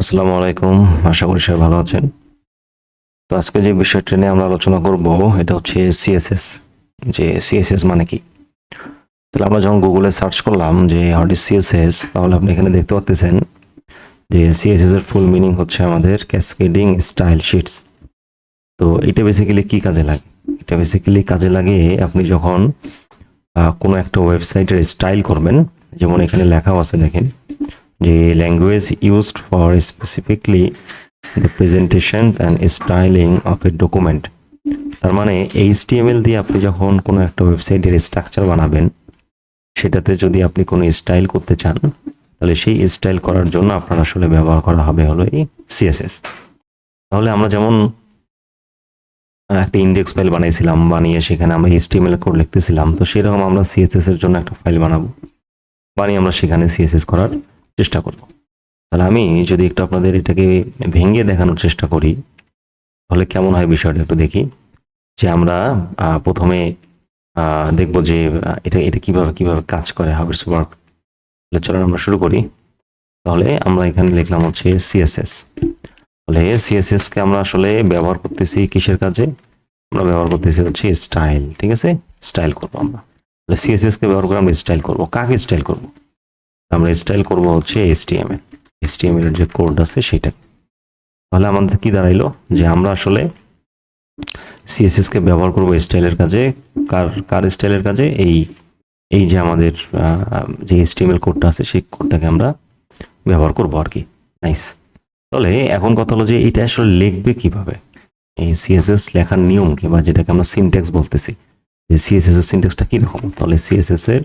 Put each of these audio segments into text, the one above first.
আসসালামু আলাইকুম। আশা করি সবাই ভালো আছেন। তো আজকে যে বিষয়টা নিয়ে আমরা আলোচনা করব, এটা হচ্ছে সিএসএস যে সিএসএস মানে কি? তাহলে আমরা যখন গুগলে সার্চ করলাম যে হোয়াট ইজ সিএসএস তাহলে আপনি এখানে দেখতে পাচ্ছেন যে সিএসএস এর ফুল মিনিং হচ্ছে আমাদের ক্যাসকেডিং স্টাইল শিটস তো এটা বেসিক্যালি কি কাজে লাগে? এটা বেসিক্যালি কাজে লাগে আপনি যখন কোনো একটা ওয়েবসাইটের স্টাইল করবেন, যেমন এখানে লেখাও আছে দেখেন। যে language used for specifically the presentation and styling of a document তার মানে এইচটিএমএল দিয়ে আপনি যখন কোনো একটা ওয়েবসাইটের স্ট্রাকচার বানাবেন, সেটাতে যদি আপনি কোনো স্টাইল করতে চান, তাহলে সেই স্টাইল করার জন্য আপনার আসলে ব্যবহার করা হবে হলো এই সিএসএস তাহলে আমরা যেমন একটা ইন্ডেক্স ফাইল বানাইছিলাম বানিয়ে সেখানে আমরা এইচটিএমএল কোড লিখতেছিলাম, তো সেরকম আমরা সিএসএস এর জন্য একটা ফাইল বানাবো। বানিয়ে আমরা সেখানে সিএসএস করার চেষ্টা করব। তাহলে আমি যদি একটু আপনাদের এটাকে ভেঙে দেখানোর চেষ্টা করি, তাহলে কেমন হয় বিষয়টা একটু দেখি। যে আমরা প্রথমে দেখব যে এটা এটা কীভাবে কীভাবে কাজ করে ইটস ওয়ার্ক তাহলে চলুন আমরা শুরু করি। তাহলে আমরা এখানে লিখলাম হচ্ছে সিএসএস তাহলে সিএসএসকে আমরা আসলে ব্যবহার করতেছি কিসের কাজে? আমরা ব্যবহার করতেছি হচ্ছে স্টাইল ঠিক আছে? স্টাইল করব আমরা। তাহলে সিএসএস কে ব্যবহার করে আমরা স্টাইল করব। কাকে স্টাইল করব? আমরা স্টাইল করব হচ্ছে এইচটিএমএল এইচটিএমএল এর যে কোড আছে সেটা তাহলে আমাদের কি দাঁড়াইলো? যে আমরা আসলে সিএসএস কে ব্যবহার করব স্টাইলের কাজে, কার কার স্টাইলের কাজে? এই এই যে আমাদের যে এইচটিএমএল কোডটা আছে সেই কোডটাকে আমরা ব্যবহার করব আর কি। নাইস তাহলে এখন কথা হলো যে এটা আসলে লিখবে কীভাবে? এই সিএসএস লেখার নিয়ম কি? বা যেটাকে আমরা সিনট্যাক্স বলতেছি। যে সিএসএস এর সিনট্যাক্সটা কীরকম? তাহলে সিএসএস এর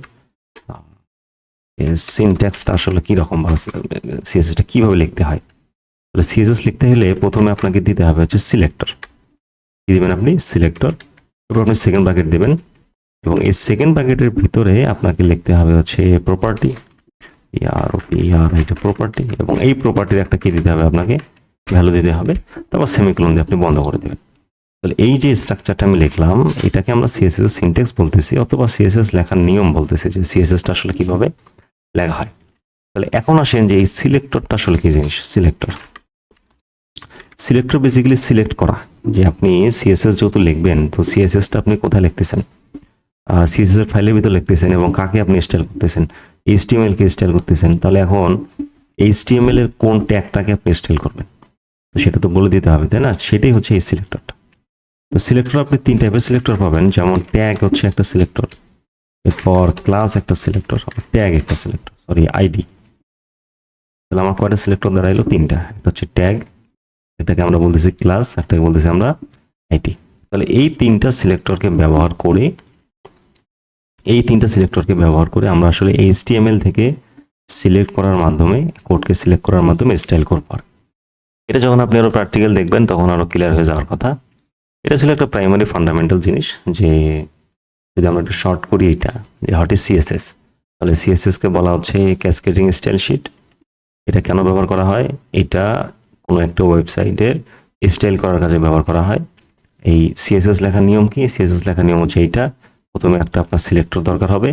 সিনট্যাক্সটা আসলে কীরকম বা সিএসএসটা কীভাবে লিখতে হয়? তাহলে সিএসএস লিখতে হলে প্রথমে আপনাকে দিতে হবে হচ্ছে সিলেক্টর কি দেবেন আপনি? সিলেক্টর এরপর আপনি সেকেন্ড ব্র্যাকেট দেবেন এবং এই সেকেন্ড ব্র্যাকেটের ভিতরে আপনাকে লিখতে হবে হচ্ছে প্রপার্টি আর আর এটা প্রপার্টি এবং এই প্রপার্টির একটা কী দিতে হবে আপনাকে? ভ্যালু দিতে হবে। তারপর সেমিকোলন দিয়ে আপনি বন্ধ করে দেবেন। তাহলে এই যে স্ট্রাকচারটা আমি লিখলাম, এটাকে আমরা সিএসএস সিনটেক্স বলতেছি অথবা সিএসএস লেখার নিয়ম বলতেছি যে সিএসএসটা আসলে কীভাবে লেখা হয়। তাহলে এখন আসেন যে এই সিলেক্টরটা আসলে কি জিনিস? সিলেক্টর। সিলেক্টর বেসিক্যালি সিলেক্ট করা। যে আপনি সিএসএস যেহেতু লিখবেন, তো সিএসএসটা আপনি কোথায় লিখতেছেন? সিএসএস এর ফাইলের ভিতর লিখতেছেন এবং কাকে আপনি স্টাইল করতেছেন? এইচটিএমএল কে স্টাইল করতেছেন? তাহলে এখন এইচটিএমএল এর কোন ট্যাগটাকে আপনি স্টাইল করবেন? তো সেটা তো বলে দিতে হবে, তাই না? সেটাই হচ্ছে এই সিলেক্টরটা। তো সিলেক্টর আপনি তিন টাইপের সিলেক্টর পাবেন। যেমন ট্যাগ হচ্ছে একটা সিলেক্টর। এরপর ক্লাস একটা সিলেক্টর ট্যাগ একটা সিলেক্টর সরি আইডি তাহলে আমার কয়টা সিলেক্টর দাঁড়াইলো তিনটা। একটা হচ্ছে ট্যাগ এটাকে আমরা বলতেছি ক্লাস একটাকে বলতেছি আমরা আইডি তাহলে এই তিনটা সিলেক্টরকে ব্যবহার করে, এই তিনটা সিলেক্টরকে ব্যবহার করে আমরা আসলে এইচটিএমএল থেকে সিলেক্ট করার মাধ্যমে কোডকে সিলেক্ট করার মাধ্যমে স্টাইল করব আর এটা যখন আপনি আরও প্র্যাকটিক্যাল দেখবেন, তখন আরও ক্লিয়ার হয়ে যাওয়ার কথা। এটা ছিল একটা প্রাইমারি ফান্ডামেন্টাল জিনিস, যে যদি আমরা একটু শর্ট করি এটা যে হট ইজ সিএসএস তাহলে সিএসএস কে বলা হচ্ছে ক্যাসকেডিং স্টাইল শিট এটা কেন ব্যবহার করা হয়? এটা কোনো একটা ওয়েবসাইটের স্টাইল করার কাজে ব্যবহার করা হয়। এই সিএসএস লেখার নিয়ম কি? সিএসএস লেখার নিয়ম হচ্ছে এইটা। প্রথমে একটা আপনার সিলেক্টর দরকার হবে।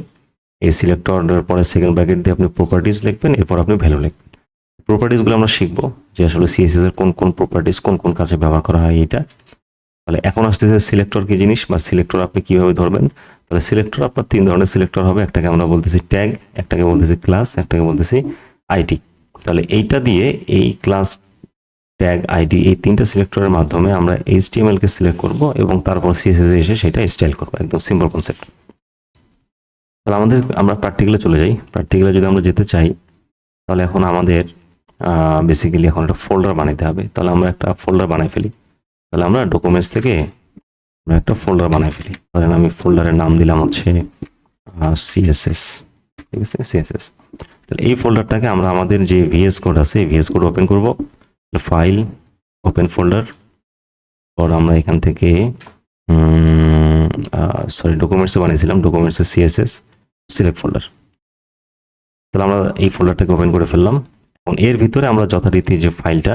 এই সিলেক্টরের পরে সেকেন্ড ব্র্যাকেট দিয়ে আপনি প্রপার্টিজ লিখবেন, এরপর আপনি ভ্যালু লিখবেন। প্রপার্টিসগুলো আমরা শিখব যে আসলে সিএসএস এর কোন কোন প্রপার্টিজ কোন কোন কাজে ব্যবহার করা হয় এটা তাহলে এখন আসতেছে সিলেক্টর কি জিনিস বা সিলেক্টর আপনি কীভাবে ধরবেন? তাহলে সিলেক্টর আপনার তিন ধরনের সিলেক্টর হবে, একটাকে আমরা বলতেছি ট্যাগ একটাকে বলতেছি ক্লাস একটাকে বলতেছি আইডি তাহলে এইটা দিয়ে এই ক্লাস ট্যাগ আইডি এই তিনটা সিলেক্টরের মাধ্যমে আমরা এইচটিএমএল কে সিলেক্ট করব এবং তারপর সিএসএস এসে সেটা স্টাইল করব, একদম সিম্পল কনসেপ্ট তাহলে আমাদের, আমরা প্র্যাকটিক্যালে চলে যাই। প্র্যাকটিক্যালে যদি আমরা যেতে চাই, তাহলে এখন আমাদের বেসিক্যালি এখন একটা ফোল্ডার বানাইতে হবে। তাহলে আমরা একটা ফোল্ডার বানাই ফেলি। তাহলে আমরা ডকুমেন্টস থেকে আমরা একটা ফোল্ডার বানাই ফেলি। ধরেন আমি ফোল্ডারের নাম দিলাম হচ্ছে সিএসএস ঠিক আছে? সিএসএস তাহলে এই ফোল্ডারটাকে আমরা আমাদের যে ভিএস কোড আছে ভিএস কোড ওপেন করব। ফাইল ওপেন ফোল্ডার পর আমরা এখান থেকে সরি ডকুমেন্টসে বানিয়েছিলাম ডকুমেন্টসের সিএসএস সিলেক্ট ফোল্ডার তাহলে আমরা এই ফোল্ডারটাকে ওপেন করে ফেললাম। এবং এর ভিতরে আমরা যথারীতি যে ফাইলটা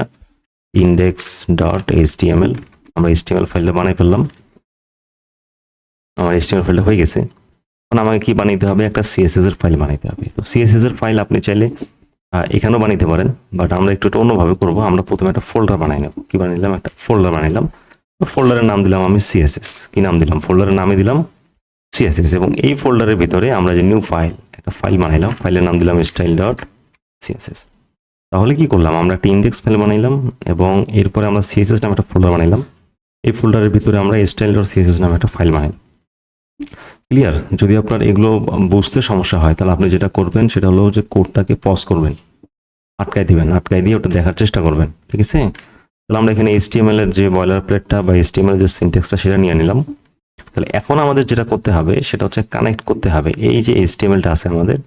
ইন্ডেক্স ডট এইচটিএমএল আমরা এইচটিএমএল ফাইলটা বানাই ফেললাম। আমার এইচটিএমএল ফাইলটা হয়ে গেছে। এখন আমাকে কি বানাইতে হবে? একটা সিএসএস এর ফাইল বানাইতে হবে। তো সিএসএস এর ফাইল আপনি চাইলে এখানেও বানাইতে পারেন বাট আমরা একটু অন্যভাবে করব। আমরা প্রথমে একটা ফোল্ডার বানাই নেব। কি বানাইলাম একটা ফোল্ডার বানাইলাম ফোল্ডারের নাম দিলাম আমি সিএসএস কি নাম দিলাম? ফোল্ডারের নামই দিলাম সিএসএস এবং এই ফোল্ডারের ভিতরে আমরা যে নিউ ফাইল একটা ফাইল বানাইলাম ফাইলের নাম দিলাম স্টাইল ডট সিএসএস তাহলে কি করলাম? আমরা একটা ইন্ডেক্স ফাইল বানাইলাম এবং এরপরে আমরা সিএসএস নামে একটা ফোল্ডার বানাইলাম। এই ফোল্ডারের ভিতরে আমরা স্টাইল ডট সিএসএস নামে একটা ফাইল বানাইলাম ক্লিয়ার যদি আপনার এগুলো বুঝতে সমস্যা হয়, তাহলে আপনি যেটা করবেন সেটা হলো যে কোডটাকে পজ করবেন। আটকাই দিবেন। আটকাই দিয়ে ওটা দেখার চেষ্টা করবেন। ঠিক আছে? তাহলে আমরা এখানে HTML এর যে বয়লার প্লেটটা বা HTML এর যে সিনটেক্সটা সেটা নিয়ে নিলাম। তাহলে এখন আমাদের যেটা করতে হবে, সেটা হচ্ছে কানেক্ট করতে হবে। এই যে HTMLটা আছে আমাদের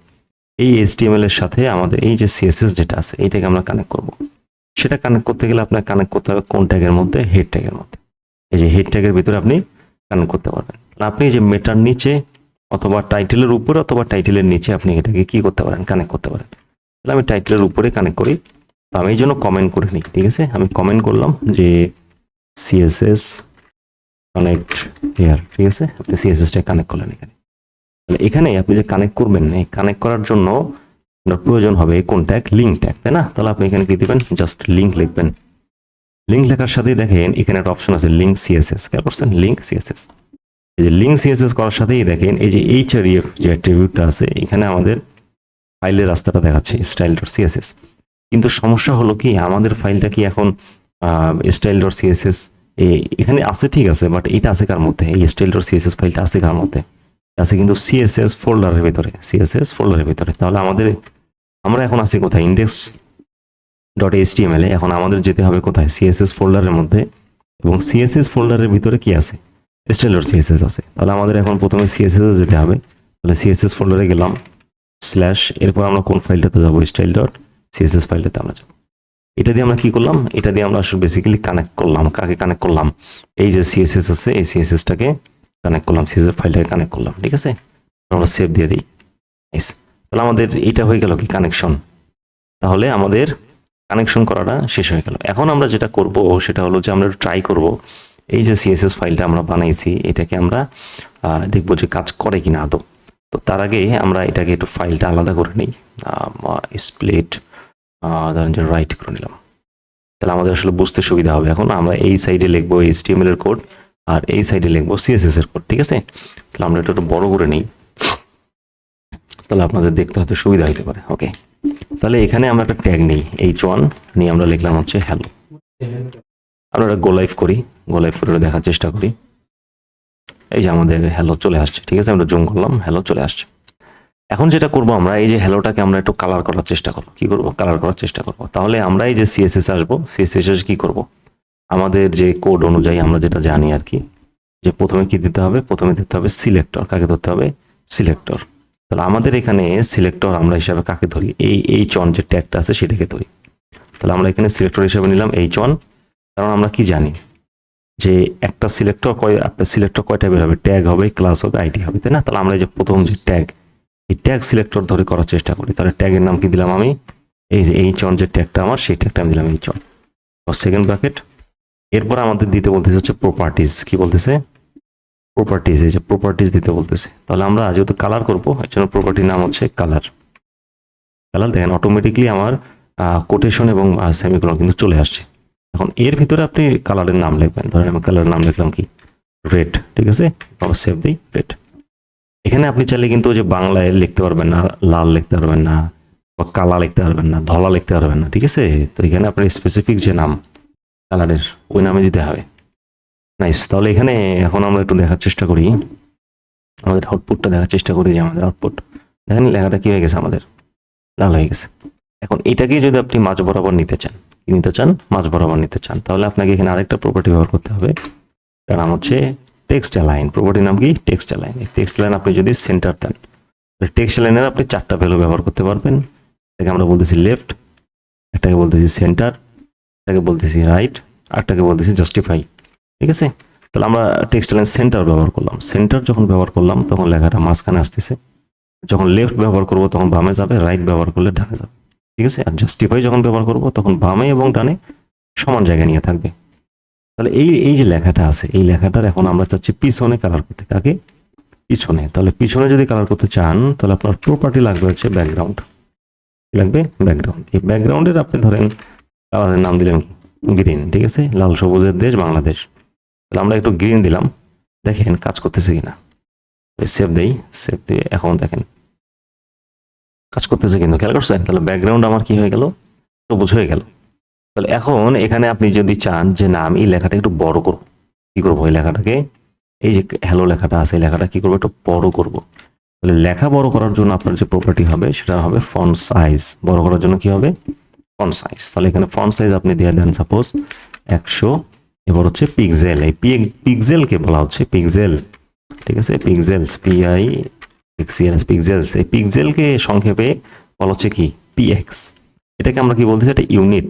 এই HTML এর সাথে আমাদের এই যে CSS যেটা আছে, এইটাকে আমরা কানেক্ট করব। সেটা কানেক্ট করতে গেলে আপনার কানেক্ট করতে হবে কোন ট্যাগের মধ্যে? হেড ট্যাগের মধ্যে। এই যে হেড ট্যাগের ভিতরে আপনি কানেক্ট করতে পারবেন। আপনি যে মেটার নিচে অথবা টাইটেলের উপরে অথবা টাইটেলের নিচে আপনি এটাকে কি করতে পারেন? কানেক্ট করতে পারেন। তাহলে আমি টাইটেলের উপরে কানেক্ট করি। তো আমি এই জন্য কমেন্ট করে নিই, ঠিক আছে? আমি কমেন্ট করলাম যে সিএসএস কানেক্ট হেয়ার ঠিক আছে? আপনি সিএসএসটা কানেক্ট করলেন এখানে। তাহলে এখানে আপনি যে কানেক্ট করবেন, এই কানেক্ট করার জন্য আপনার প্রয়োজন হবে কোন ট্যাগ লিঙ্ক ট্যাগ তাই না? তাহলে আপনি এখানে কি দিবেন জাস্ট লিঙ্ক লিখবেন। লিঙ্ক লেখার সাথেই দেখেন, এখানে একটা অপশন আছে লিঙ্ক সিএসএস খেয়াল করছেন? লিঙ্ক সিএসএস এই যে লিঙ্ক সিএসএস করার সাথেই দেখেন, এই যে এইচ আর ইএফ যে অ্যাট্রিবিউটটা আছে, এখানে আমাদের ফাইলের রাস্তাটা দেখাচ্ছে স্টাইল ডট সিএসএস কিন্তু সমস্যা হলো কি, আমাদের ফাইলটা কি এখন স্টাইল ডট সিএসএস এখানে আছে ঠিক আছে বাট এটা আছে কার মধ্যে? এই স্টাইল ডট সিএসএস ফাইলটা আছে কার মধ্যে? আছে কিন্তু সিএসএস ফোল্ডারের ভিতরে সিএসএস ফোল্ডারের ভিতরে তাহলে আমাদের আমরা এখন আছি কোথায় ইন্ডেক্স ডট এইচটিএমএল এখন আমাদের যেতে হবে কোথায় সিএসএস ফোল্ডারের মধ্যে এবং সিএসএস ফোল্ডারের ভিতরে কি আছে স্টাইল ডট সিএসএস আছে তাহলে আমাদের এখন প্রথমে সিএসএস যেতে হবে তাহলে সিএসএস ফোল্ডারে গেলাম স্ল্যাশ এরপর আমরা কোন ফাইলটাতে যাব স্টাইল ডট সিএসএস ফাইলটাতে আমরা যাব এটা দিয়ে আমরা কি করলাম এটা দিয়ে আমরা আসলে বেসিক্যালি কানেক্ট করলাম কাকে কানেক্ট করলাম এই যে সিএসএস আছে এই সিএসএসটাকে কানেক্ট করলাম সিএসএস ফাইলটাকে কানেক্ট করলাম, ঠিক আছে? আমরা সেভ দিয়ে দিই। Nice. তাহলে আমাদের এটা হয়ে গেল কি কানেকশন তাহলে আমাদের কানেকশন করাটা শেষ হয়ে গেল। এখন আমরা যেটা করব, সেটা হলো যে আমরা ট্রাই করব। এই যে সিএসএস ফাইলটা আমরা বানাইছি, এটাকে আমরা দেখব যে কাজ করে কিনা আদৌ। তো তার আগে আমরা এটাকে একটু ফাইলটা আলাদা করে নিই। স্প্লিট ধরেন যে রাইট করে নিলাম। তাহলে আমাদের আসলে বুঝতে সুবিধা হবে। এখন আমরা এই সাইডে লিখব এইচটিএমএল এর কোড আর এই সাইডে লিখব সিএসএস এর কোড ঠিক আছে? তাহলে আমরা এটা একটু বড় করে নিই। তাহলে আপনাদের দেখতে হয়তো সুবিধা হতে পারে ওকে তাহলে এখানে আমরা একটা ট্যাগ নিই এইচ ওয়ান নিয়ে আমরা লিখলাম হচ্ছে হ্যালো আমরা একটা গো লাইভ করি গো লাইভ করে দেখার চেষ্টা করি। এই যে আমাদের হ্যালো চলে আসছে, ঠিক আছে? আমরা জুম করলাম হ্যালো চলে আসছে। এখন যেটা করব আমরা, এই যে হ্যালোটাকে আমরা একটু কালার করার চেষ্টা করব। কি করব? কালার করার চেষ্টা করব। তাহলে আমরা এই যে সিএসএস আসব সিএসএস এসে কি করব? আমাদের যে কোড অনুযায়ী আমরা যেটা জানি আর কি, যে প্রথমে কি দিতে হবে? প্রথমে দিতে হবে সিলেক্টর কাকে ধরতে হবে? সিলেক্টর তাহলে আমাদের এখানে সিলেক্টর আমরা হিসাবে কাকে ধরি? এই এই চন যে ট্যাগটা আছে সেটাকে ধরি। তাহলে আমরা এখানে সিলেক্টর হিসাবে নিলাম এই চন কারণ আমরা কি জানি? যে একটা সিলেক্টর কয় সিলেক্টর কয়টা বের হবে? ট্যাগ হবে ক্লাস হবে আইডি হবে, তাই না? তাহলে আমরা যে প্রথম যে ট্যাগ এই ট্যাগ সিলেক্টর ধরে করার চেষ্টা করি। তাহলে ট্যাগের নাম কি দিলাম আমি? এই যে এই চন যে ট্যাগটা আমার, সেই ট্যাগটা আমি দিলাম এই চন সেকেন্ড ব্র্যাকেট এরপর আমাদের দিতে বলতেছে হচ্ছে প্রপার্টিজ কি বলতেছে? প্রপার্টিজ এই যে প্রপার্টিজ দিতে বলতেছে। তাহলে আমরা যেহেতু কালার করব এর জন্য প্রপার্টির নাম হচ্ছে কালার কালার দেখেন অটোমেটিকলি আমার কোটেশন এবং সেমিকোলন কিন্তু চলে আসছে। এখন এর ভিতরে আপনি কালারের নাম লিখবেন। ধরেন আমি কালারের নাম লিখলাম কি? রেড ঠিক আছে? আমরা সেভ দিই রেড এখানে আপনি চাইলে কিন্তু যে বাংলায় লিখতে পারবেন না, লাল লিখতে পারবেন না, বা কালা লিখতে পারবেন না, ধলা লিখতে পারবেন না, ঠিক আছে? তো এখানে আপনার স্পেসিফিক যে নাম কালারের ওই নামে দিতে হবে। নাইস তাহলে এখানে এখন আমরা একটু দেখার চেষ্টা করি। আমাদের আউটপুটটা দেখার চেষ্টা করি যে আমাদের আউটপুট দেখেন লেখাটা কি হয়ে গেছে আমাদের? লাল হয়ে গেছে। এখন এটাকে যদি আপনি মাঝ বরাবর নিতে চান নিতে চান? মাঝ বরাবর নিতে চান। তাহলে আপনাকে এখানে আরেকটা প্রপার্টি ব্যবহার করতে হবে। তার নাম হচ্ছে টেক্সট অ্যালাইন প্রপার্টির নাম কি? টেক্সট অ্যালাইন এই টেক্সট অ্যালাইন আপনি যদি সেন্টার দেন টেক্সট অ্যালাইনের আপনি চারটা ভ্যালু ব্যবহার করতে পারবেন। এটাকে আমরা বলতেছি লেফট একটাকে বলতেছি সেন্টার এটাকে বলতেছি রাইট আরটাকে বলতেছি জাস্টিফাই ঠিক আছে? তাহলে আমরা টেক্সট লাইন সেন্টার ব্যবহার করলাম। সেন্টার যখন ব্যবহার করলাম, তখন লেখাটা মাঝখানে আসতেছে। যখন লেফট ব্যবহার করব, তখন বামে যাবে রাইট ব্যবহার করলে ডানে যাবে, ঠিক আছে? আর জাস্টিফাই যখন ব্যবহার করব, তখন বামে এবং ডানে সমান জায়গা নিয়ে থাকবে। তাহলে এই এই যে লেখাটা আছে, এই লেখাটার এখন আমরা চাচ্ছি পিছনে কালার করতে, কাকে? পিছনে। তাহলে পিছনে যদি কালার করতে চান, তাহলে আপনার প্রপার্টি লাগবে হচ্ছে ব্যাকগ্রাউন্ড লাগবে? ব্যাকগ্রাউন্ড এই ব্যাকগ্রাউন্ডের আপনি ধরেন কালারের নাম দিলেন গ্রিন, ঠিক আছে? লাল সবুজের দেশ বাংলাদেশ। তাহলে আমরা একটু গ্রিন দিলাম। দেখেন কাজ করতেছে কিনা। সেভ দেই সেভ দিয়ে এখন দেখেন। কাজ করতেছে কিন্তু, খেয়াল করছেন? তাহলে ব্যাকগ্রাউন্ড আমার কি হয়ে গেল? সবুজ হয়ে গেল। তাহলে এখন এখানে আপনি যদি চান যে, না, আমি এই লেখাটা একটু বড় করব। কি করব এই লেখাটাকে? এই যে হ্যালো লেখাটা আছে, এই লেখাটা কি করব? একটু বড় করব। তাহলে লেখা বড় করার জন্য আপনার যে প্রপার্টি হবে, সেটা হবে ফন্ট সাইজ বড় করার জন্য কি হবে? ফন্ট সাইজ তাহলে এখানে ফন্ট সাইজ আপনি দিয়ে দেন সাপোজ একশো, এবার হচ্ছে পিক্সেল এই পিক্সেলকে বলা হচ্ছে পিক্সেল ঠিক আছে? পিক্সেলস পিআই এক্সিএলস পিক্সেলস এই পিক্সেলকে সংক্ষেপে বলা হচ্ছে কি? পিএক্স এটাকে আমরা কি বলতেছি এটা ইউনিট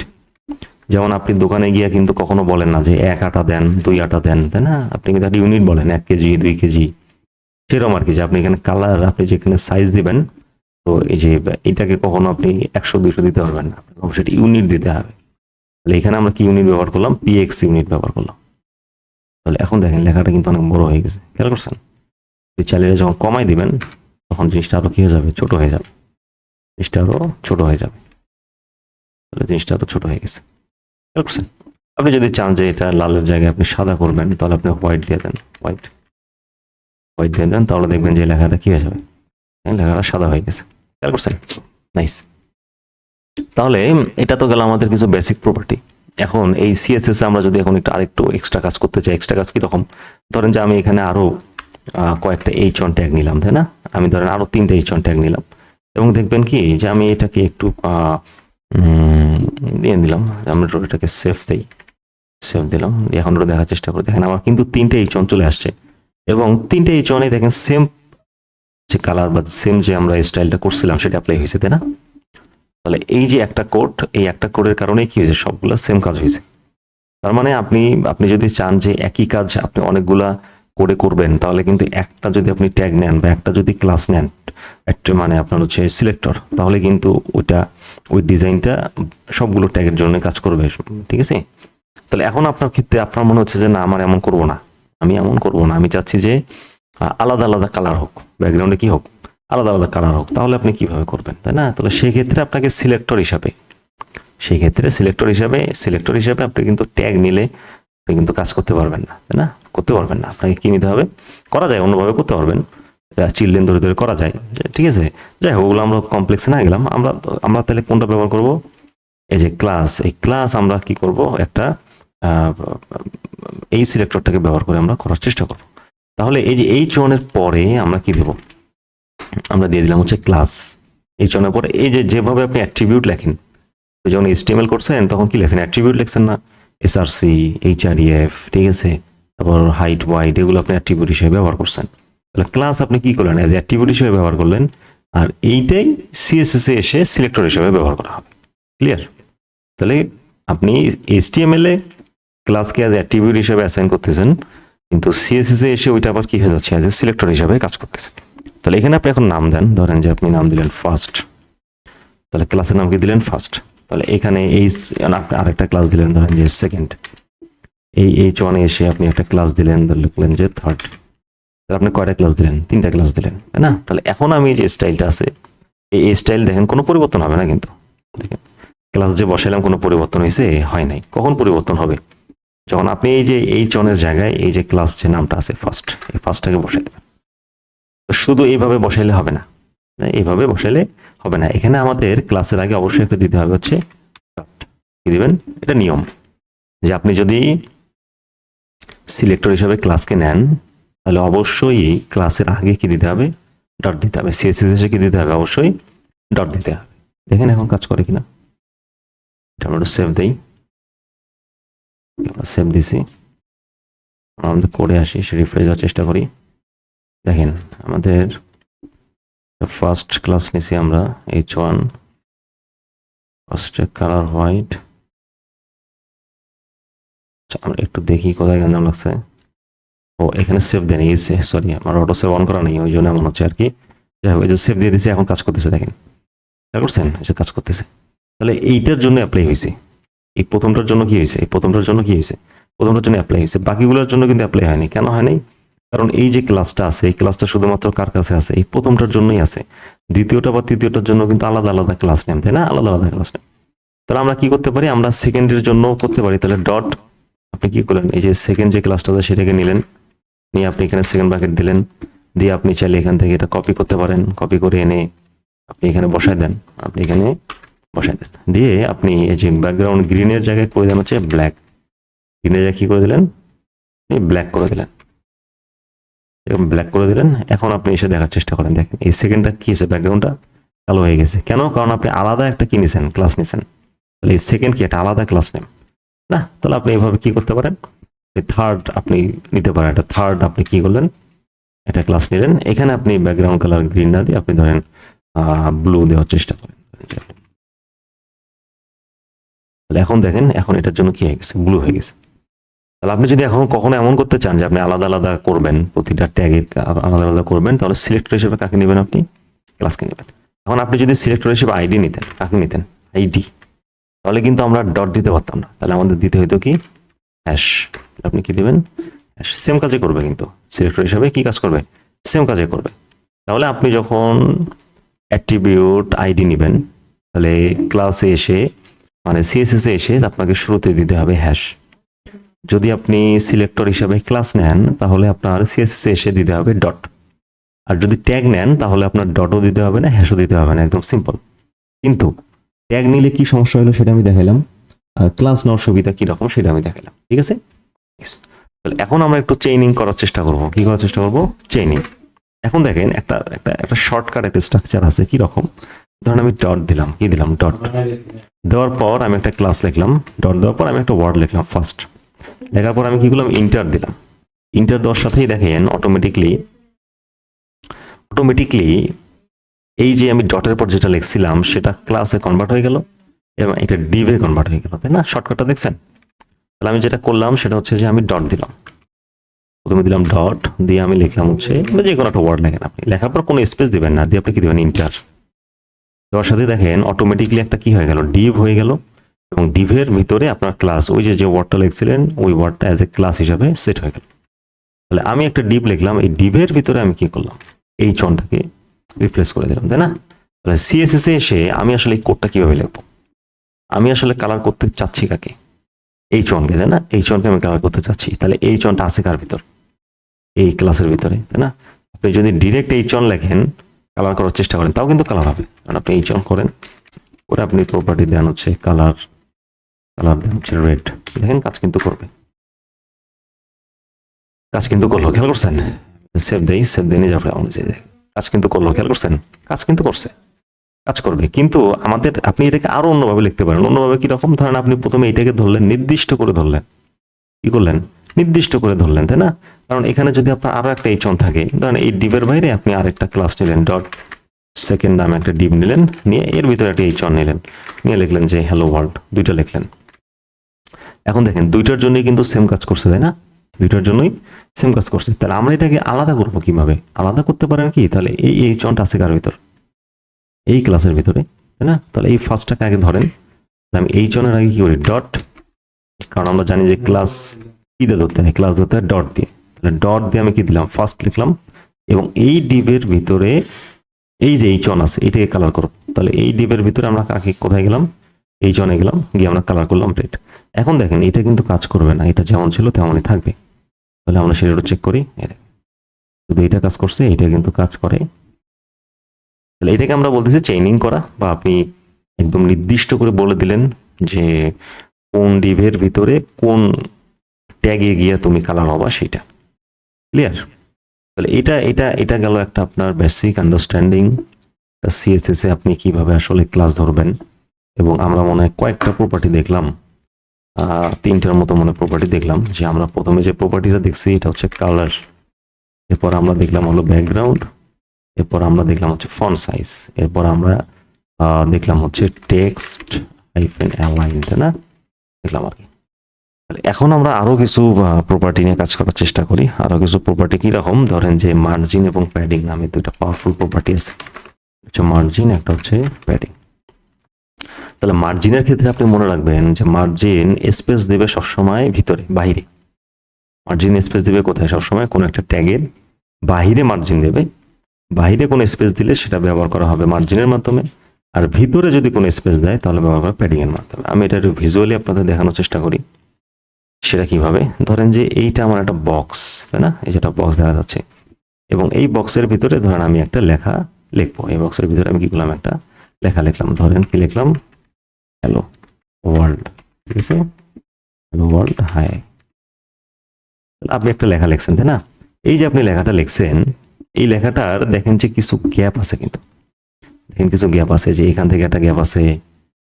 যেমন আপনি দোকানে গিয়ে কিন্তু কখনো বলেন না যে এক আটা দেন, দুই আটা দেন, তাই না? আপনি কিন্তু ইউনিট বলেন, এক কেজি, দুই কেজি। সেরকম আর কি যে আপনি এখানে কালার আপনি যেখানে সাইজ দিবেন তো এই যে এটাকে কখনো আপনি একশো দুইশো দিতে পারবেন না। আপনাকে অবশ্যই ইউনিট দিতে হবে। তাহলে এখানে আমরা কি ইউনিট ব্যবহার করলাম? পিএক্স ইউনিট ব্যবহার করলাম। তাহলে এখন দেখেন লেখাটা কিন্তু অনেক বড় হয়ে গেছে। খেয়াল করছেন? চালিয়ে যখন কমাই দিবেন তখন জিনিসটা আরও কি হয়ে যাবে? ছোট হয়ে যাবে। জিনিসটা আরও ছোট হয়ে যাবে। তাহলে জিনিসটা আরও ছোট হয়ে গেছে। খেয়াল করছেন? আপনি যদি চান যে এটা লালের জায়গায় আপনি সাদা করবেন তাহলে আপনি হোয়াইট দিয়ে দেন। হোয়াইট হোয়াইট দিয়ে দেন তাহলে দেখবেন যে লেখাটা কি হয়ে যাবে? হ্যাঁ, লেখাটা সাদা হয়ে গেছে। খেয়াল করছেন? নাইস তাহলে এটা তো গেল আমাদের কিছু বেসিক প্রপার্টি এখন এই সিএসএস আমরা যদি এখন একটু আরেকটু এক্সট্রা কাজ করতে চাই এক্সট্রা কাজ কীরকম ধরেন যে আমি এখানে আরও কয়েকটা এইচ অন ট্যাগ নিলাম, তাই না? আমি ধরেন আরও তিনটা এইচ অন ট্যাগ নিলাম। এবং দেখবেন কি, যে আমি এটাকে একটু দিয়ে দিলাম আমরা এটাকে সেফ দিই। সেভ দিলাম এখন ওটা দেখার চেষ্টা করি। দেখেন আমার কিন্তু তিনটে অন চলে আসছে। এবং তিনটে অনে দেখেন সেম যে কালার বা সেম যে আমরা স্টাইলটা করছিলাম সেটা অ্যাপ্লাই হয়েছে, তাই না? তাহলে এই যে একটা কোড এই একটা কোডের কারণে কি হয়েছে? সবগুলো সেম কাজ হয়েছে। তার মানে আপনি আপনি যদি চান যে একই কাজ আপনি অনেকগুলা কোডে করবেন, তাহলে কিন্তু একটা যদি আপনি ট্যাগ নেন বা একটা যদি ক্লাস নেন, একটা মানে আপনার হচ্ছে সিলেক্টর তাহলে কিন্তু ওইটা, ওই ডিজাইনটা সবগুলো ট্যাগের জন্য কাজ করবে, ঠিক আছে? তাহলে এখন আপনার ক্ষেত্রে আপনার মনে হচ্ছে যে না, আমার এমন করব না। আমি এমন করব না। আমি চাচ্ছি যে আলাদা আলাদা কালার হোক ব্যাকগ্রাউন্ডে কি হোক, আলাদা আলাদা কালার হোক, তাহলে আপনি কীভাবে করবেন, তাই না? তাহলে সেই ক্ষেত্রে আপনাকে সিলেক্টর হিসাবে সেই ক্ষেত্রে সিলেক্টর হিসাবে সিলেক্টর হিসাবে আপনি কিন্তু ট্যাগ নিলে আপনি কিন্তু কাজ করতে পারবেন না, তাই না? করতে পারবেন না, আপনাকে কি নিতে হবে? করা যায়, অন্যভাবে করতে পারবেন। চিলড্রেন ধরে ধরে করা যায় ঠিক আছে? যাই হোক, ওগুলো আমরা কমপ্লেক্সে না গেলাম, আমরা আমরা তাহলে কোনটা ব্যবহার করব? এই যে ক্লাস এই ক্লাস আমরা কি করব? একটা এই সিলেক্টরটাকে ব্যবহার করে আমরা করার চেষ্টা করব। তাহলে এই যে এই চনের পরে আমরা কি দেব আমরা দিয়ে দিলাম হচ্ছে ক্লাস এই চনের পরে এই যে যেভাবে আপনি অ্যাট্রিবিউট লেখেন যখন এইচটিএমএল করছেন, তখন কি লেখছেন অ্যাট্রিবিউট লেখছেন না। এসআরসি এইচআরইএফ ঠিক আছে? তারপর হাইট ওয়াইড এগুলো আপনি অ্যাট্রিবিউট হিসেবে ব্যবহার করছেন। তাহলে ক্লাস আপনি কি করলেন? অ্যাজ অ্যাট্রিবিউট হিসেবে ব্যবহার করলেন। আর এইটাই সিএসএস এসে সিলেক্টর হিসেবে ব্যবহার করা হবে। ক্লিয়ার তাহলে আপনি এইচটিএমএল এ ক্লাসকে অ্যাজ অ্যাট্রিবিউট হিসেবে অ্যাসাইন করতেছেন। কিন্তু সিএসএস এ এসে ওইটা আবার কি হয়ে যাচ্ছে? অ্যাজ এ সিলেক্টর হিসেবে কাজ করতেছে। তাহলে এখানে আপনি এখন নাম দেন। ধরেন যে আপনি নাম দিলেন ফার্স্ট তাহলে ক্লাসের নাম কি দিলেন? ফার্স্ট তাহলে এখানে এই আপনি আরেকটা ক্লাস দিলেন, ধরেন যে সেকেন্ড এই এই চনে এসে আপনি একটা ক্লাস দিলেন লিখলেন যে থার্ড তাহলে আপনি কয়টা ক্লাস দিলেন? তিনটা ক্লাস দিলেন, তাই না? তাহলে এখন আমি যে স্টাইলটা আছে, এই এই স্টাইল দেখেন, কোনো পরিবর্তন হবে না কিন্তু। দেখেন ক্লাস যে বসাইলাম, কোনো পরিবর্তন হয়েছে? হয় নাই। কখন পরিবর্তন হবে? যখন আপনি এই যে, এই চনের জায়গায় এই যে ক্লাস যে নামটা আছে ফার্স্ট এই ফার্স্টটাকে বসাই দেবেন। তো শুধু এইভাবে বসাইলে হবে না। এইভাবে বসাইলে হবে না। এখানে আমাদের ক্লাসের আগে অবশ্যই একটা দিতে হবে হচ্ছে। কি দিবেন? এটা নিয়ম। যে আপনি যদি সিলেক্টর হিসাবে ক্লাসকে নেন, তাহলে অবশ্যই ক্লাসের আগে কি দিতে হবে? ডট দিতে হবে। সিএসএস এসে কি দিতে হবে? অবশ্যই ডট দিতে হবে। দেখেন এখন কাজ করে কিনা? এটা আমরা সেভ দেই সেভ দিছি আমরা করে আসি রিফ্রেশ দেওয়ার চেষ্টা করি। দেখেন, আমাদের ফার্স্ট ক্লাস নিছি আমরা এইচ ওয়ান ফার্স্টে কালার হোয়াইট আমরা একটু দেখি কোথায় নাম লাগছে। ও, এখানে সেভ দেন এই সরি আমার অটো সেভ অন করা নেই, ওই জন্য এমন হচ্ছে আর কি। যাই হোক, এই যে সেভ দিয়ে দিয়েছে এখন কাজ করতেছে, দেখেন। করছেন? এই যে কাজ করতেছে। তাহলে এইটার জন্য অ্যাপ্লাই হয়েছে। এই প্রথমটার জন্য কি হয়েছে? এই প্রথমটার জন্য কি হয়েছে? প্রথমটার জন্য অ্যাপ্লাই হয়েছে। বাকিগুলোর জন্য কিন্তু অ্যাপ্লাই হয়নি। কেন হয়নি? কারণ এই যে ক্লাসটা আছে, এই ক্লাসটা শুধুমাত্র কার কাছে আছে? এই প্রথমটার জন্যই আছে। দ্বিতীয়টা বা তৃতীয়টার জন্য কিন্তু আলাদা আলাদা ক্লাস নেম তাই না? আলাদা আলাদা ক্লাস নেম তাহলে আমরা কি করতে পারি? আমরা সেকেন্ডের জন্য করতে পারি। তাহলে ডট আপনি কি করলেন? এই যে সেকেন্ড যে ক্লাসটা আছে, সেটাকে নিলেন। নিয়ে আপনি এখানে সেকেন্ড ব্র্যাকেট দিলেন। দিয়ে আপনি চাইলে এখান থেকে এটা কপি করতে পারেন। কপি করে এনে আপনি এখানে বসায় দেন। আপনি এখানে বসায় দেন। দিয়ে আপনি এই যে ব্যাকগ্রাউন্ড গ্রিনের জায়গায় করে দেন হচ্ছে ব্ল্যাক গ্রিনের জায়গায় কি করে দিলেন? ব্ল্যাক করে দিলেন। এরকম ব্ল্যাক করে দিলেন। এখন আপনি এসে দেখার চেষ্টা করেন। দেখেন, এই সেকেন্ডটা কি আছে ব্যাকগ্রাউন্ডটা কালো হয়ে গেছে। কেন? কারণ আপনি আলাদা একটা কি নিছেন? ক্লাস নিছেন। তাহলে এই সেকেন্ড কি একটা আলাদা ক্লাস নেন। না? তাহলে আপনি এইভাবে কি করতে পারেন? থার্ড আপনি নিতে পারেন। একটা থার্ড আপনি কি করলেন? একটা ক্লাস নিলেন। এখানে আপনি ব্যাকগ্রাউন্ড কালার গ্রিন না দিয়ে আপনি ধরেন ব্লু দেওয়ার চেষ্টা করেন। তাহলে এখন দেখেন, এখন এটার জন্য কি হয়ে গেছে? ব্লু হয়ে গেছে। তাহলে আপনি যদি এখন কখনো এমন করতে চান যে আপনি আলাদা আলাদা করবেন, প্রতিটা ট্যাগের আলাদা আলাদা করবেন, তাহলে সিলেক্টর হিসেবে কাকে নেবেন আপনি? ক্লাসকে নেবেন। এখন আপনি যদি সিলেক্টর হিসেবে আইডি নিতেন, কাকে নিতেন? আইডি তাহলে কিন্তু আমরা ডট দিতে পারতাম না। তাহলে আমাদের দিতে হইতো কি? হ্যাশ আপনি কি দেবেন? হ্যাশ সেম কাজে করবে কিন্তু। সিলেক্টর হিসাবে কি কাজ করবে? সেম কাজে করবে। তাহলে আপনি যখন অ্যাট্রিবিউট আইডি নেবেন, তাহলে ক্লাসে এসে মানে সিএসএস এসে আপনাকে শুরুতে দিতে হবে হ্যাশ যদি আপনি সিলেক্টর হিসাবে ক্লাস নেন, তাহলে আপনার সিএসএস এসে দিতে হবে ডট আর যদি ট্যাগ নেন, তাহলে আপনার ডটও দিতে হবে না হ্যাশও দিতে হবে না, একদম সিম্পল কিন্তু ট্যাগ নিলে কি সমস্যা হলো সেটা আমি দেখাইলাম আর ক্লাস নেওয়ার সুবিধা কি রকম সেটা আমি দেখাইলাম ঠিক আছে? তাহলে এখন আমরা একটু চেইনিং করার চেষ্টা করব। কি করার চেষ্টা করব? চেইনিং এখন দেখেন একটা একটা একটা শর্টকাট একটা স্ট্রাকচার আছে কি রকম? ধরুন আমি ডট দিলাম, কি দিলাম? ডট দেওয়ার পর আমি একটা ক্লাস লিখলাম। ডট দেওয়ার পর আমি একটা ওয়ার্ড লিখলাম ফার্স্ট লেখার পর আমি কি করলাম? ইন্টার দিলাম। ইন্টার দেওয়ার সাথেই দেখেন অটোমেটিকলি অটোমেটিকলি এই যে আমি ডটের পর যেটা লিখছিলাম, সেটা ক্লাসে কনভার্ট হয়ে গেল এবং এটা ডিভে কনভার্ট হয়ে গেল, তাই না? শর্টকাটটা দেখছেন? তাহলে আমি যেটা করলাম, সেটা হচ্ছে যে আমি ডট দিলাম। প্রথমে দিলাম ডট দিয়ে আমি লিখলাম হচ্ছে যে কোনো একটা ওয়ার্ড লেখেন আপনি। লেখার পর কোনো স্পেস দিবেন না, দিয়ে আপনি কি দেবেন? ইন্টার সাথে দেখেন অটোমেটিকলি একটা কি হয়ে গেল? ডিভ হয়ে গেল। এবং ডিভের ভিতরে আপনার ক্লাস ওই যে যে ওয়ার্ডটা লিখছিলেন, ওই ওয়ার্ডটা অ্যাজ এ ক্লাস হিসাবে সেট হয়ে গেল। তাহলে আমি একটা ডিভ লিখলাম, এই ডিভের ভিতরে আমি কি করলাম? এই চনটাকে রিপ্লেস করে দিলাম, তাই না? তাহলে সিএসএস এসে আমি আসলে এই কোডটা কীভাবে লিখব? আমি আসলে কালার করতে চাচ্ছি কাকে? এই চনকে তাই না? এই চনকে আমি কালার করতে চাচ্ছি। তাহলে এই চনটা আছে কার ভিতর? এই ক্লাসের ভিতরে, তাই না? আপনি যদি ডিরেক্ট এই চন লেখেন কালার করার চেষ্টা করেন, তাও কিন্তু কালার হবে। কারণ আপনি এই চন করেন ওরা আপনি প্রপার্টি দেন হচ্ছে কালার কালার দেন হচ্ছে রেড দেখেন কাজ কিন্তু করবে। কাজ কিন্তু করল, খেয়াল করছেন? সেভ দেই সেভ দিয়ে যাবে। অনুযায়ী। কাজ কিন্তু করল, খেয়াল করছেন? কাজ কিন্তু করছে। কাজ করবে। কিন্তু আমাদের, আপনি এটাকে আরও অন্যভাবে লিখতে পারেন। অন্যভাবে কীরকম ধরেন আপনি প্রথমে এটাকে ধরলেন, নির্দিষ্ট করে ধরলেন। কি করলেন? নির্দিষ্ট করে ধরলেন, তাই না? কারণ এখানে যদি আপনার আরও একটা এইচন থাকে, ধরেন এই ডিবের বাইরে আপনি আরেকটা ক্লাস নিলেন ডট সেকেন্ড নামে একটা ডিপ নিলেন, নিয়ে এর ভিতরে একটা এইচন নিলেন, নিয়ে লিখলেন যে হ্যালো ওয়ার্ল্ড দুইটা লিখলেন। এখন দেখেন, দুইটার জন্যই কিন্তু সেম কাজ করছে, তাই না? দুইটার জন্যই সেম কাজ করছে। তাহলে আমরা এটাকে আলাদা করব কীভাবে? আলাদা করতে পারেন কি? তাহলে এই এই চনটা আছে কার ভিতর? এই ক্লাসের ভিতরে, তাই না? তাহলে এই ফার্স্টটাকে আগে ধরেন। আমি এই চনের আগে কি করি? ডট কারণ আমরা জানি যে ক্লাস দিয়ে ধরতে হয় ক্লাস ধরতে হয় ডট দিয়ে। তাহলে ডট দিয়ে আমি কি দিলাম? ফার্স্ট লিখলাম এবং এই ডিবের ভিতরে এই যে এই চন আছে, এটাকে কালার করব তাহলে এই ডিবের ভিতরে আমরা কাকে, কোথায় গেলাম? এই চনে গেলাম, গিয়ে আমরা কালার করলাম রেড এখন দেখেন, এটা কিন্তু কাজ করবে না। এটা যেমন ছিল তেমনই থাকবে। তাহলে আমরা সেটা চেক করি। শুধু এটা কাজ করছে, এটা কিন্তু কাজ করে। তাহলে এটাকে আমরা বলতেছি চেইনিং করা বা আপনি একদম নির্দিষ্ট করে বলে দিলেন যে কোন ডিভের ভিতরে কোন ট্যাগে গিয়ে তুমি কালার হবা সেটা ক্লিয়ার তাহলে এটা এটা এটা গেল একটা আপনার বেসিক আন্ডারস্ট্যান্ডিং সিএসএস আপনি কীভাবে আসলে ক্লাস ধরবেন? এবং আমরা মনে হয় কয়েকটা প্রপার্টি দেখলাম। তিনটার মতো মনে প্রপার্টি দেখলাম। যে আমরা প্রথমে যে প্রপার্টিটা দেখছি, এটা হচ্ছে কালার এরপর আমরা দেখলাম হলো ব্যাকগ্রাউন্ড এরপর আমরা দেখলাম হচ্ছে ফন্ট সাইজ এরপর আমরা দেখলাম হচ্ছে টেক্সট হাইফেন অ্যালাইন তাই না? দেখলাম আর কি। এখন আমরা আরও কিছু প্রপার্টি নিয়ে কাজ করার চেষ্টা করি। আরও কিছু প্রপার্টি কি রকম ধরেন যে মার্জিন এবং প্যাডিং নামে দুইটা পাওয়ারফুল প্রপার্টি আছে। হচ্ছে মার্জিন একটা হচ্ছে প্যাডিং তাহলে মার্জিনের ক্ষেত্রে আপনি মনে রাখবেন যে মার্জিন স্পেস দেবে সবসময় ভিতরে বাইরে মার্জিন স্পেস দেবে কোথায়? সবসময় কোনো একটা ট্যাগের বাহিরে মার্জিন দেবে। বাহিরে কোনো স্পেস দিলে সেটা ব্যবহার করা হবে মার্জিনের মাধ্যমে। আর ভিতরে যদি কোনো স্পেস দেয়, তাহলে ব্যবহার করা প্যাডিং এর মাধ্যমে। আমি এটা একটু ভিজুয়ালি আপনাদের দেখানোর চেষ্টা করি। সেটা কীভাবে? ধরেন যে এইটা আমার একটা বক্স তাই না? এই যেটা বক্স দেখা যাচ্ছে। এবং এই বক্সের ভিতরে ধরেন আমি একটা লেখা লিখব। এই বক্সের ভিতরে আমি কি করলাম? একটা লেখা লিখলাম। ধরেন কি লিখলাম? হ্যালো ওয়ার্ল্ড ঠিক আছে? হ্যালো ওয়ার্ল্ড হাই আপনি একটা লেখা লিখছেন, তাই না? এই যে আপনি লেখাটা লিখছেন, এই লেখাটার দেখেন যে কিছু গ্যাপ আছে কিন্তু। দেখেন কিছু গ্যাপ আছে যে এখান থেকে একটা গ্যাপ আছে,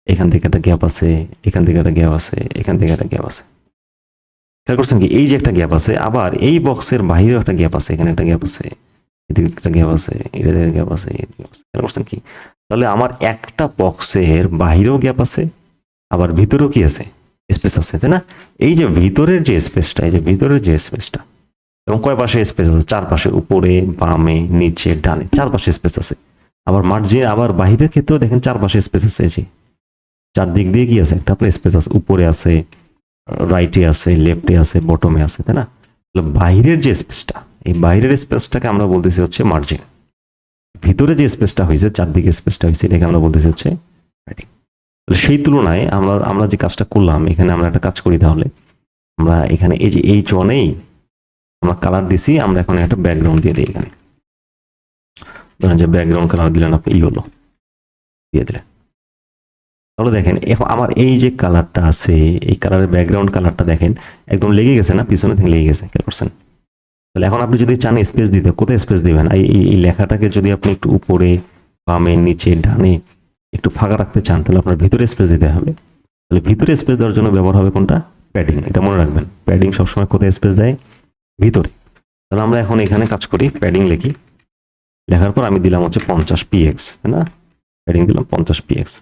এখান থেকে একটা গ্যাপ আছে, এখান থেকে একটা গ্যাপ আছে, এখান থেকে একটা গ্যাপ আছে। খেয়াল করছেন কি? এই যে একটা গ্যাপ আছে, আবার এই বক্সের বাইরেও একটা গ্যাপ আছে, এখানে একটা গ্যাপ আছে, এদিকে একটা গ্যাপ আছে এদিকে গ্যাপ আছে। খেয়াল করছেন কি? তাহলে আমার একটা বক্সের বাহিরেও গ্যাপ আছে, আবার ভিতরেও কি আছে? স্পেস আছে, তাই না? এই যে ভিতরের যে স্পেসটা, এই যে ভিতরের যে স্পেসটা, এবং কয় পাশে স্পেস আছে? চার পাশে উপরে, বামে, নিচে, ডানে চার পাশে স্পেস আছে। আবার মার্জিন আবার বাহিরের ক্ষেত্রেও দেখেন চার পাশে স্পেস আছে যে। চারদিক দিয়ে কি আছে? একটা আপনার স্পেস আছে, উপরে আছে রাইটে আছে লেফটে আছে বটমে আছে, তাই না? তাহলে বাইরের যে স্পেসটা এই বাইরের স্পেসটাকে আমরা বলতেছি হচ্ছে মার্জিন ভিতরে যে স্পেসটা হয়েছে, চারদিকে স্পেসটা হয়েছে, এটাকে আমরা বলতেছি হচ্ছে প্যাডিং তাহলে সেই তুলনায় আমরা আমরা যে কাজটা করলাম, এখানে আমরা একটা কাজ করি তাহলে। আমরা এখানে এই যে এই চনেই আমরা কালার দিছি, আমরা এখন একটা ব্যাকগ্রাউন্ড দিয়ে দিই এখানে। ধরেন যে ব্যাকগ্রাউন্ড কালার দিলেন আপনি ইয়েলো দিয়ে দিলেন। তাহলে দেখেন, এখন আমার এই যে কালারটা আছে, এই কালারের ব্যাকগ্রাউন্ড কালারটা দেখেন, একদম লেগে গেছে না? পিছনে থেকে লেগে গেছে, খেয়াল করছেন? তাহলে এখন আপনি যদি চান স্পেস দিতে, কোথায় স্পেস দিবেন? এই লেখাটাকে যদি আপনি একটু উপরে, বামে, নিচে, ডানে একটু ফাঁকা রাখতে চান, তাহলে আপনার ভিতরে স্পেস দিতে হবে। তাহলে ভিতরে স্পেস দেওয়ার জন্য ব্যবহার হবে কোনটা? প্যাডিং এটা মনে রাখবেন। প্যাডিং সবসময় কোথায় স্পেস দেয়? ভিতরে। তাহলে আমরা এখন এখানে কাজ করি প্যাডিং লিখি। লেখার পর আমি দিলাম হচ্ছে পঞ্চাশ পিএক্স তাই না? প্যাডিং দিলাম পঞ্চাশ পিএক্স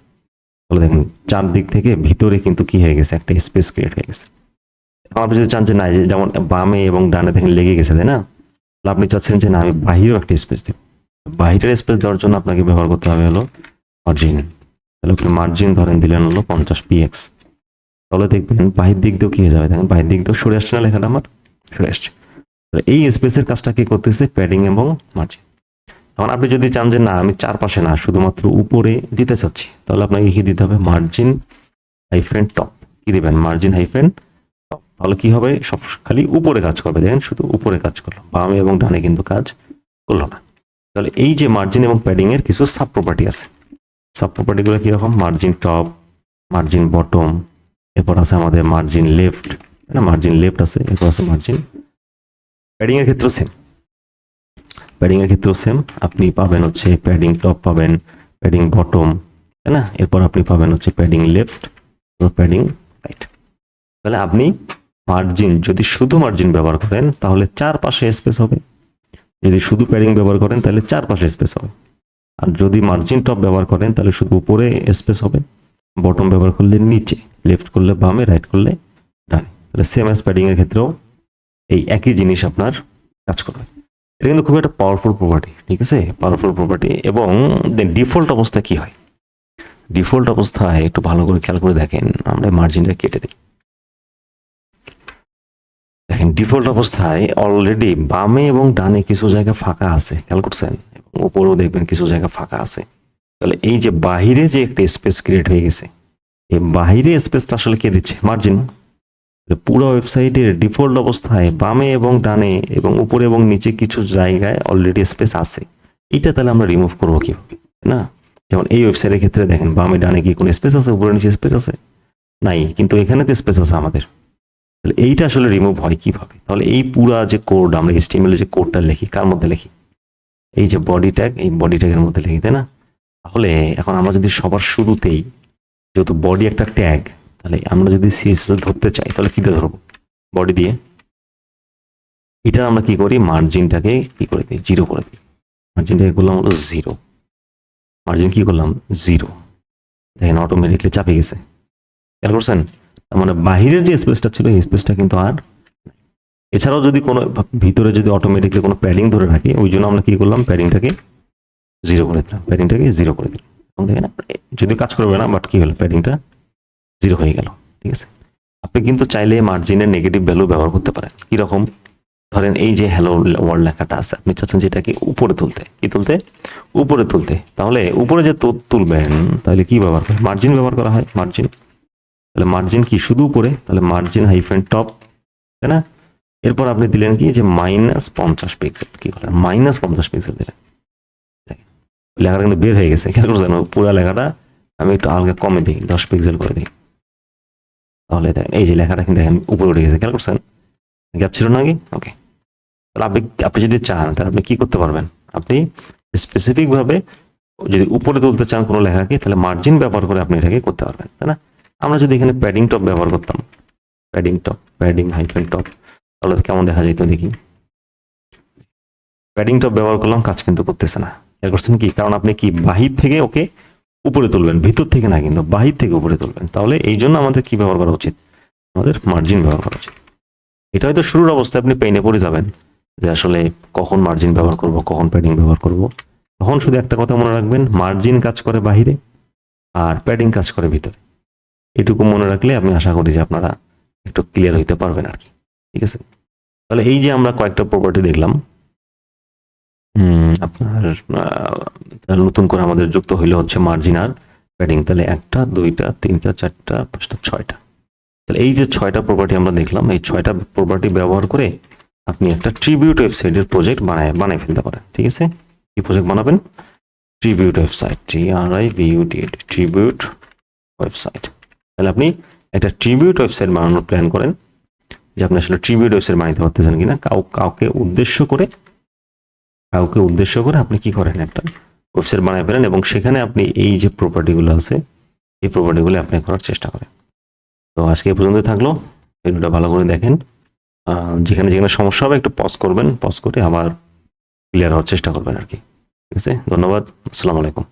তাহলে দেখুন চারদিক থেকে ভিতরে কিন্তু কি হয়ে গেছে? একটা স্পেস ক্রিয়েট হয়ে গেছে। আপনি যদি চান যে, না যেমন বামে এবং ডানে দেখেন লেগে গেছে, তাই না? তাহলে আপনি চাচ্ছেন যে, না, আমি বাহিরেও একটা স্পেস দেব। বাহিরের স্পেস দেওয়ার জন্য আপনাকে ব্যবহার করতে হবে হলো মার্জিন তাহলে আপনি মার্জিন ধরেন দিলেন হলো পঞ্চাশ পিএক্স তাহলে দেখবেন বাহির দিক দিয়েও কি হয়ে যাবে? দেখেন বাহির দিক দিয়েও সরে আসছে না লেখাটা আমার? সরে আসছে। এই স্পেসের কাজটা কি করতেছে? প্যাডিং এবং মার্জিন এখন আপনি যদি চান যে না, আমি চারপাশে না, শুধুমাত্র উপরে দিতে চাচ্ছি, তাহলে আপনাকে কি দিতে হবে? মার্জিন হাইফেন টপ কি দেবেন? মার্জিন হাইফেন টপ তাহলে কি হবে? সব খালি উপরে কাজ করবে। দেখেন, শুধু উপরে কাজ করল বামে এবং ডানে কিন্তু কাজ করল না। তাহলে এই যে মার্জিন এবং প্যাডিং এর কিছু সাব প্রপার্টি আছে। সাব প্রপার্টিগুলো কীরকম? মার্জিন টপ মার্জিন বটম এরপর আছে আমাদের মার্জিন লেফট না মার্জিন লেফট আছে, এরপর আছে মার্জিন প্যাডিং এর ক্ষেত্রেও সেম প্যাডিং এর ক্ষেত্রেও সেম আপনি পাবেন হচ্ছে প্যাডিং টপ পাবেন, প্যাডিং বটম তাই না? এরপর আপনি পাবেন হচ্ছে প্যাডিং লেফট প্যাডিং রাইট তাহলে আপনি মার্জিন যদি শুধু মার্জিন ব্যবহার করেন, তাহলে চার পাশে স্পেস হবে। যদি শুধু প্যাডিং ব্যবহার করেন, তাহলে চার পাশে স্পেস হবে। আর যদি মার্জিন টপ ব্যবহার করেন, তাহলে শুধু উপরে স্পেস হবে। বটম ব্যবহার করলে নিচে লেফট করলে বামে রাইট করলে ডানে। তাহলে সেম অ্যাজ প্যাডিংয়ের ক্ষেত্রেও এই একই জিনিস আপনার কাজ করবে। এটা কিন্তু খুব একটা পাওয়ারফুল প্রপার্টি ঠিক আছে? পাওয়ারফুল প্রপার্টি এবং দেন ডিফল্ট অবস্থায় কি হয়? ডিফল্ট অবস্থায় একটু ভালো করে খেয়াল করে দেখেন, আমরা মার্জিনটা কেটে দিই। দেখেন ডিফল্ট অবস্থায় অলরেডি বামে এবং ডানে কিছু জায়গা ফাঁকা আছে, খেয়াল করছেন? উপরেও দেখবেন কিছু জায়গা ফাঁকা আছে। তাহলে এই যে বাহিরে যে একটা স্পেস ক্রিয়েট হয়ে গেছে, এই বাহিরে স্পেসটা আসলে কে দিচ্ছে? মার্জিন পুরো ওয়েবসাইটের ডিফল্ট অবস্থায় বামে এবং ডানে এবং উপরে এবং নিচে কিছু জায়গায় অলরেডি স্পেস আছে। এটা তাহলে আমরা রিমুভ করব কীভাবে, না? যেমন এই ওয়েবসাইটের ক্ষেত্রে দেখেন, বামে ডানে কি কোনো স্পেস আছে, উপরে নিচে স্পেস আছে? নাই, কিন্তু এখানে তো স্পেস আছে আমাদের। তাহলে এইটা আসলে রিমুভ হয় কীভাবে? তাহলে এই পুরা যে কোড আমরা এস্টিমেলে যে কোডটা লিখি, কার মধ্যে লিখি? এই যে বডি ট্যাগ এই বডি ট্যাগের মধ্যে লিখি, তাই না? তাহলে এখন আমরা যদি সবার শুরুতেই, যেহেতু বডি একটা ট্যাগ তাহলে আমরা যদি সিএসএস ধরতে চাই, তাহলে কি দিয়ে ধরবো? বডি দিয়ে? এটা আমরা কি করি? মার্জিনটাকে কি করে দিই? জিরো করে দিই। মার্জিনটাকে করলাম হলো জিরো মার্জিন কি করলাম? জিরো দেখেন অটোমেটিকলি চাপে গেছে। খেয়াল করছেন? তার মানে বাহিরের যে স্পেসটা ছিল, এই স্পেসটা কিন্তু আর এছাড়াও যদি কোনো ভিতরে যদি অটোমেটিকলি কোনো প্যাডিং ধরে রাখি, ওই জন্য আমরা কি করলাম? প্যাডিংটাকে জিরো করে দিলাম। প্যাডিংটাকে জিরো করে দিলাম। দেখেন যদি কাজ করবে না বাট কি হলো? প্যাডিংটা জিরো হয়ে গেল, ঠিক আছে? আপনি কিন্তু চাইলে মার্জিনের নেগেটিভ ভ্যালু ব্যবহার করতে পারেন। কীরকম? ধরেন এই যে হ্যালো ওয়ার্ল্ড লেখাটা আছে, আপনি চাচ্ছেন যেটাকে উপরে তুলতে। কি তুলতে? উপরে তুলতে। তাহলে উপরে যে তুলবেন, তাহলে কি ব্যবহার করে? মার্জিন ব্যবহার করা হয় মার্জিন তাহলে মার্জিন কি? শুধু উপরে? তাহলে মার্জিন হাইফেন টপ তাই না? এরপর আপনি দিলেন কি? যে মাইনাস পঞ্চাশ পিক্সেল কি করেন মাইনাস পঞ্চাশ পিক্সেল দিলেন। লেখাটা কিন্তু বের হয়ে গেছে। খেয়াল করছেন? পুরো লেখাটা আমি একটু হালকা কমে দিই, দশ পিক্সেল করে দিই। তাহলে দেখেন, এই যে লেখাটা কিন্তু দেখেন উপরে উঠে গেছে, খেয়াল করছেন? গ্যাপ ছিল না কি ওকে তাহলে আপনি আপনি যদি চান, তাহলে আপনি কি করতে পারবেন? আপনি স্পেসিফিক ভাবে যদি উপরে তুলতে চান কোনো লেখাকে, তাহলে মার্জিন ব্যবহার করে আপনি এটাকে করতে পারবেন, তাই না? আমরা যদি এখানে প্যাডিং টপ ব্যবহার করতাম padding top padding hyphen top তাহলে কেমন দেখা যেত দেখি? প্যাডিং টপ ব্যবহার করলাম, কাজ কিন্তু করতেছে না। খেয়াল করছেন কি? কারণ আপনি কি, বাহির থেকে ওকে উপরে তুলবেন, ভিতর থেকে না, কিন্তু বাহির থেকে উপরে তুলবেন। তাহলে এই জন্য আমাদের কি ব্যবহার করা উচিত? আমাদের মার্জিন ব্যবহার করা উচিত। এটা হয়তো শুরুর অবস্থায় আপনি পেইনে পড়ে যাবেন, যে আসলে কখন মার্জিন ব্যবহার করব, কখন প্যাডিং ব্যবহার করব। তখন শুধু একটা কথা মনে রাখবেন মার্জিন কাজ করে বাহিরে আর প্যাডিং কাজ করে ভিতরে। এটুকু মনে রাখলে আমি আশা করি যে আপনারা একটু ক্লিয়ার হইতে পারবেন আর কি। ঠিক আছে? তাহলে এই যে আমরা কয়েকটা প্রপার্টি দেখলাম আপনার নতুন করে আমাদের যুক্ত হইল হচ্ছে মার্জিন আর প্যাডিং। তাহলে একটা, দুইটা, তিনটা, চারটা, পাঁচটা, ছয়টা। তাহলে এই যে ছয়টা প্রপার্টি আমরা দেখলাম, এই ছয়টা প্রপার্টি ব্যবহার করে আপনি একটা ট্রিবিউট ওয়েবসাইটের প্রজেক্ট বানায় বানায় ফেলতে পারেন, ঠিক আছে? কি প্রজেক্ট বানাবেন? Tribute website T R I beauty tribute website তাহলে আপনি একটা ট্রিবিউট ওয়েবসাইট বানানোর প্ল্যান করেন, যে আপনি আসলে ট্রিবিউট ওয়েবসাইট বানাতে পারতেছেন কিনা, কাউ, কাউকে উদ্দেশ্য করে কাউকে উদ্দেশ্য করে আপনি কি করেন একটা ওয়েবসাইট বানায় ফেলেন এবং সেখানে আপনি এই যে প্রপার্টিগুলো আছে, এই প্রপার্টিগুলো আপনি করার চেষ্টা করেন। তো আজকে পর্যন্ত থাকল। ভিডিওটা ভালো করে দেখেন। যেখানে যেখানে সমস্যা হবে একটু পজ করবেন। পজ করে আবার ক্লিয়ার হওয়ার চেষ্টা করবেন আর কি। ঠিক আছে? ধন্যবাদ। আসসালামু আলাইকুম।